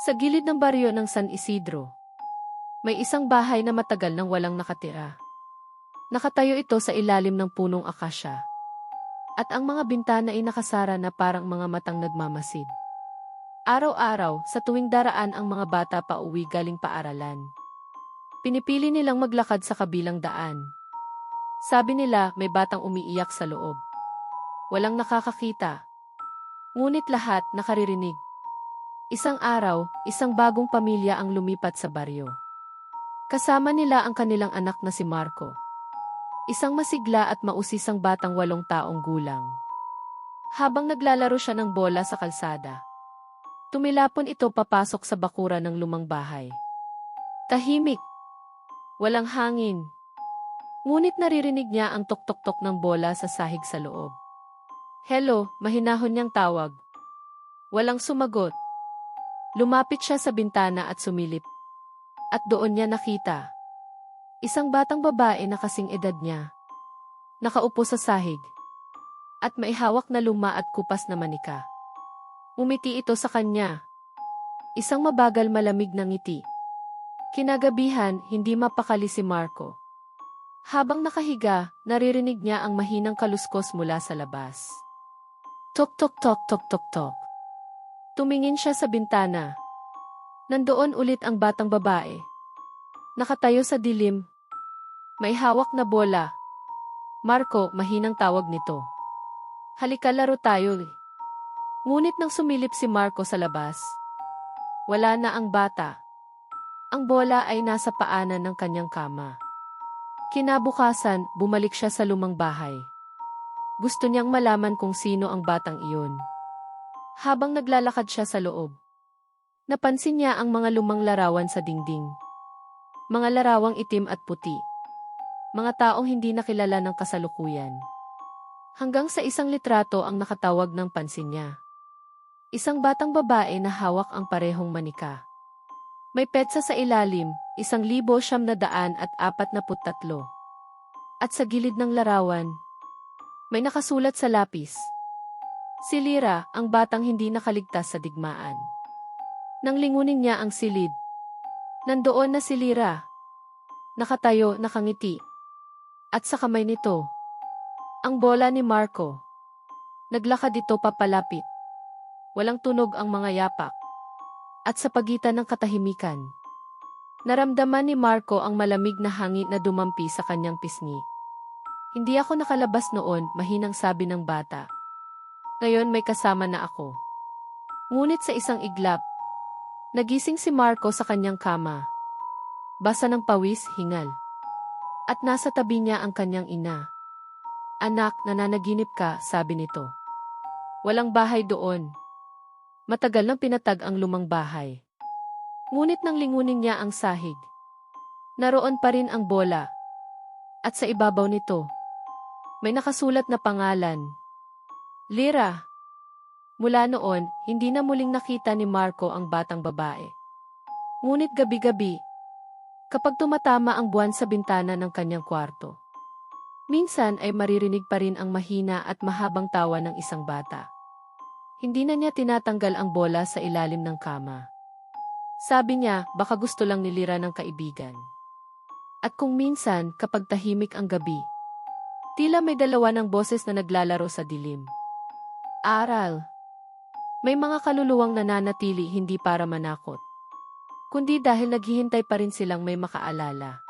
Sa gilid ng baryo ng San Isidro, may isang bahay na matagal nang walang nakatira. Nakatayo ito sa ilalim ng punong akasya. At ang mga bintana ay nakasara na parang mga matang nagmamasid. Araw-araw, sa tuwing daraan ang mga bata pa uwi galing paaralan. Pinipili nilang maglakad sa kabilang daan. Sabi nila may batang umiiyak sa loob. Walang nakakakita. Ngunit lahat nakaririnig. Isang araw, isang bagong pamilya ang lumipat sa baryo. Kasama nila ang kanilang anak na si Marco. Isang masigla at mausisang batang walong taong gulang. Habang naglalaro siya ng bola sa kalsada, tumilapon ito papasok sa bakura ng lumang bahay. Tahimik. Walang hangin. Ngunit naririnig niya ang tok-tok-tok ng bola sa sahig sa loob. Hello, mahinahon niyang tawag. Walang sumagot. Lumapit siya sa bintana at sumilip. At doon niya nakita. Isang batang babae na kasing edad niya. Nakaupo sa sahig. At may hawak na luma at kupas na manika. Umiti ito sa kanya. Isang mabagal malamig na ngiti. Kinagabihan, hindi mapakali si Marco. Habang nakahiga, naririnig niya ang mahinang kaluskos mula sa labas. Tok tok tok tok tok tok. Tumingin siya sa bintana. Nandoon ulit ang batang babae. Nakatayo sa dilim. May hawak na bola. Marco, mahinang tawag nito. Halika laro tayo. eh." Ngunit nang sumilip si Marco sa labas, wala na ang bata. Ang bola ay nasa paanan ng kanyang kama. Kinabukasan, bumalik siya sa lumang bahay. Gusto niyang malaman kung sino ang batang iyon. Habang naglalakad siya sa loob, napansin niya ang mga lumang larawan sa dingding. Mga larawang itim at puti. Mga taong hindi nakilala ng kasalukuyan. Hanggang sa isang litrato ang nakatawag ng pansin niya. Isang batang babae na hawak ang parehong manika. May petsa sa ilalim, isang libo siyam na daan at apat na putatlo. At sa gilid ng larawan, may nakasulat sa lapis. Si Lira, ang batang hindi nakaligtas sa digmaan. Nang lingunin niya ang silid, nandoon na si Lira. Nakatayo, nakangiti. At sa kamay nito, ang bola ni Marco. Naglakad ito papalapit. Walang tunog ang mga yapak at sa pagitan ng katahimikan. Naramdaman ni Marco ang malamig na hangin na dumampi sa kanyang pisngi. Hindi ako nakalabas noon, mahinang sabi ng bata. Ngayon may kasama na ako. Ngunit sa isang iglap, nagising si Marco sa kanyang kama. Basa ng pawis, hingal. At nasa tabi niya ang kanyang ina. Anak, nananaginip ka, sabi nito. Walang bahay doon, Matagal nang pinatag ang lumang bahay. Ngunit nang lingunin niya ang sahig, naroon pa rin ang bola. At sa ibabaw nito, may nakasulat na pangalan. Lira. Mula noon, hindi na muling nakita ni Marco ang batang babae. Ngunit gabi-gabi, kapag tumatama ang buwan sa bintana ng kanyang kwarto, minsan ay maririnig pa rin ang mahina at mahabang tawa ng isang bata. Hindi na niya tinatanggal ang bola sa ilalim ng kama. Sabi niya, baka gusto lang nilira ng kaibigan. At kung minsan, kapag tahimik ang gabi, tila may dalawa ng boses na naglalaro sa dilim. Aral. May mga kaluluwang nananatili hindi para manakot, kundi dahil naghihintay pa rin silang may makaalala.